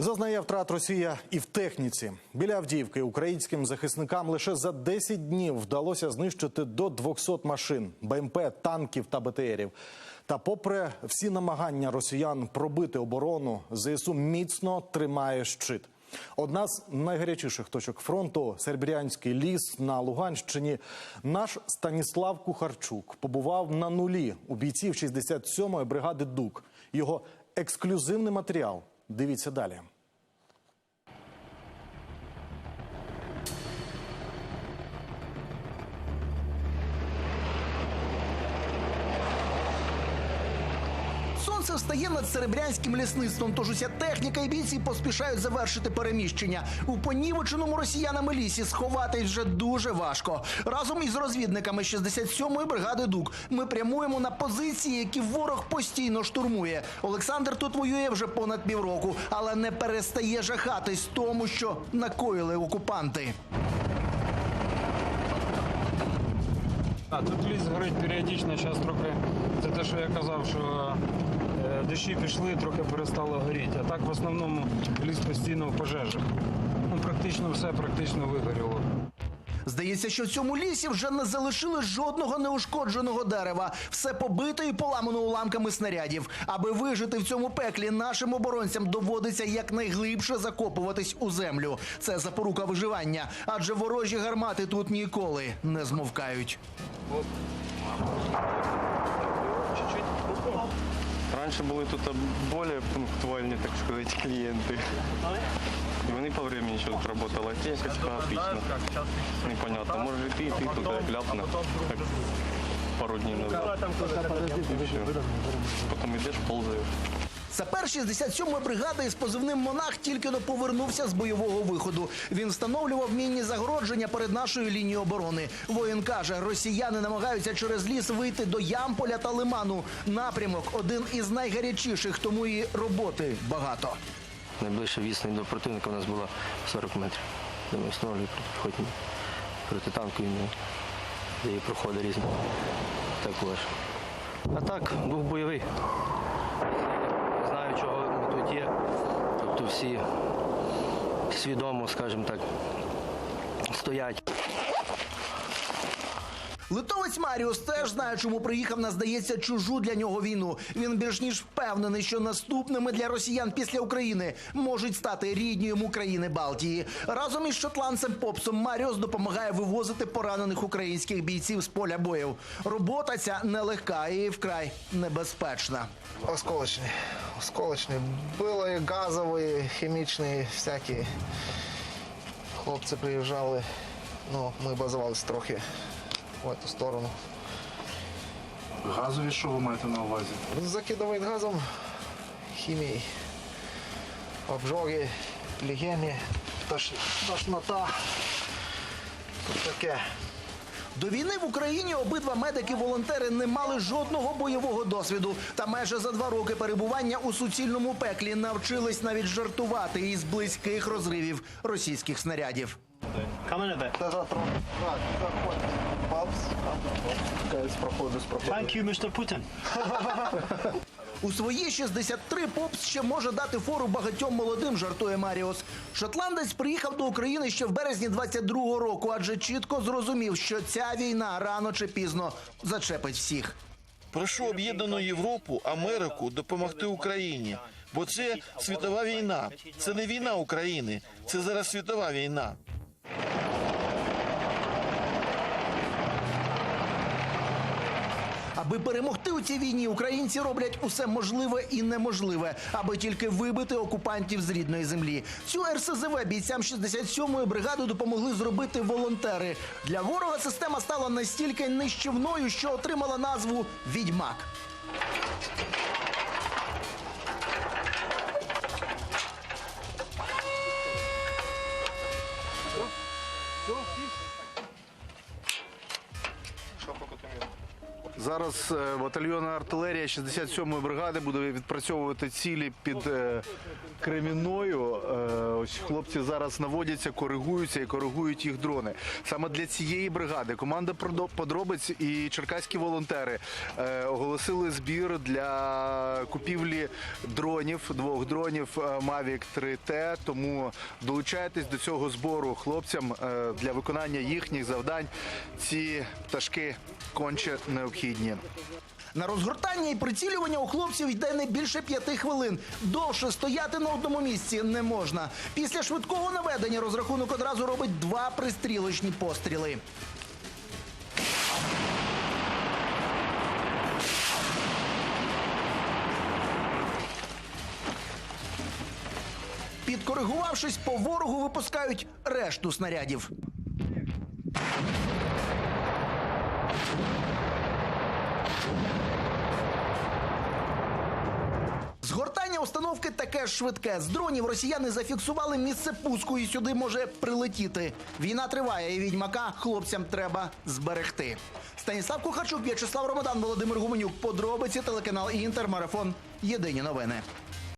Зазнає втрат Росія і в техніці. Біля Авдіївки українським захисникам лише за 10 днів вдалося знищити до 200 машин, БМП, танків та БТРів. Та, попри всі намагання росіян пробити оборону, ЗСУ міцно тримає щит. Одна з найгарячіших точок фронту Серебрянський ліс на Луганщині. Наш Станіслав Кухарчук побував на нулі у бійців 67-ї бригади ДУК. Його ексклюзивний матеріал. Дивіться далі. Сонце встає над серебрянським лісництвом, тож уся техніка і бійці поспішають завершити переміщення. У понівеченому росіянами лісі сховатись вже дуже важко. Разом із розвідниками 67-ї бригади ДУК ми прямуємо на позиції, які ворог постійно штурмує. Олександр тут воює вже понад півроку, але не перестає жахатись тому, що накоїли окупанти. А тут ліс горить періодично, зараз трохи. Це те, що я казав, що дощі пішли, трохи перестало горіти. А так в основному ліс постійно в пожежах. Ну, практично все практично вигоріло. Здається, що в цьому лісі вже не залишили жодного неушкодженого дерева. Все побито і поламано уламками снарядів. Аби вижити в цьому пеклі, нашим оборонцям доводиться якнайглибше закопуватись у землю. Це запорука виживання, адже ворожі гармати тут ніколи не змовкають. Раніше були тут більш пунктуальні, так сказати, клієнти. Вони по времени щось працювали, а якось хаотично. Непонятно, може и ты, и ты туда як ляпне, пару днів назад. Потом идешь, ползаєш. Сапер 67-ї бригади із позивним Монах тільки но повернувся з бойового виходу. Він встановлював мінні загородження перед нашою лінією оборони. Воїн каже, росіяни намагаються через ліс вийти до Ямполя та Лиману. Напрямок один із найгарячіших, тому і роботи багато. Найближча відстань до противника у нас була 40 метрів. Де ми встановлювали протипіхотні протитанкові де є проходи різні. Також. А так, був бойовий. Чого ми тут є. Тобто всі свідомо, скажімо так, стоять. Литовець Маріус теж знає, чому приїхав на здається чужу для нього війну. Він більш ніж впевнений, що наступними для росіян після України можуть стати рідні йому країни Балтії. Разом із шотландцем Попсом Маріус допомагає вивозити поранених українських бійців з поля боїв. Робота ця нелегка і вкрай небезпечна. Осколочні. Осколочні. Були газові, хімічні, всякі. Хлопці приїжджали. Ну, ми базувалися трохи в цю сторону. Газові, що ви маєте на увазі? Закидують газом хімії, обжоги, тош- тошнота. Тут таке. До війни в Україні обидва медики-волонтери не мали жодного бойового досвіду. Та майже за два роки перебування у суцільному пеклі навчились навіть жартувати із близьких розривів російських снарядів. Та за Thank you, Mr. Putin. У свої 63 Попс ще може дати фору багатьом молодим, жартує Маріус. Шотландець приїхав до України ще в березні 22-го року, адже чітко зрозумів, що ця війна рано чи пізно зачепить всіх. Прошу об'єднану Європу, Америку допомогти Україні, бо це світова війна. Це не війна України, це зараз світова війна. Аби перемогти у цій війні, українці роблять усе можливе і неможливе, аби тільки вибити окупантів з рідної землі. Цю РСЗВ бійцям 67-ї бригади допомогли зробити волонтери. Для ворога система стала настільки нищівною, що отримала назву Відьмак. Зараз е, батальйонна артилерія 67-ї бригади буде відпрацьовувати цілі під е, Кремінною. Е, Ось хлопці зараз наводяться, коригуються і коригують їх дрони. Саме для цієї бригади команда «Продо- подробиць і черкаські волонтери оголосили збір для купівлі дронів, двох дронів Mavic 3T. Тому долучайтесь до цього збору хлопцям для виконання їхніх завдань. Ці пташки конче необхідні. На розгортання і прицілювання у хлопців йде не більше п'яти хвилин. Довше стояти на одному місці не можна. Після швидкого наведення розрахунок одразу робить два пристрілочні постріли. Підкоригувавшись, по ворогу випускають решту снарядів. Згортання установки таке швидке. З дронів росіяни зафіксували місце пуску і сюди може прилетіти. Війна триває, і відьмака хлопцям треба зберегти. Станіслав Кухарчук, В'ячеслав Ромадан, Володимир Гуменюк. Подробиці телеканал Інтер. Марафон. Єдині новини.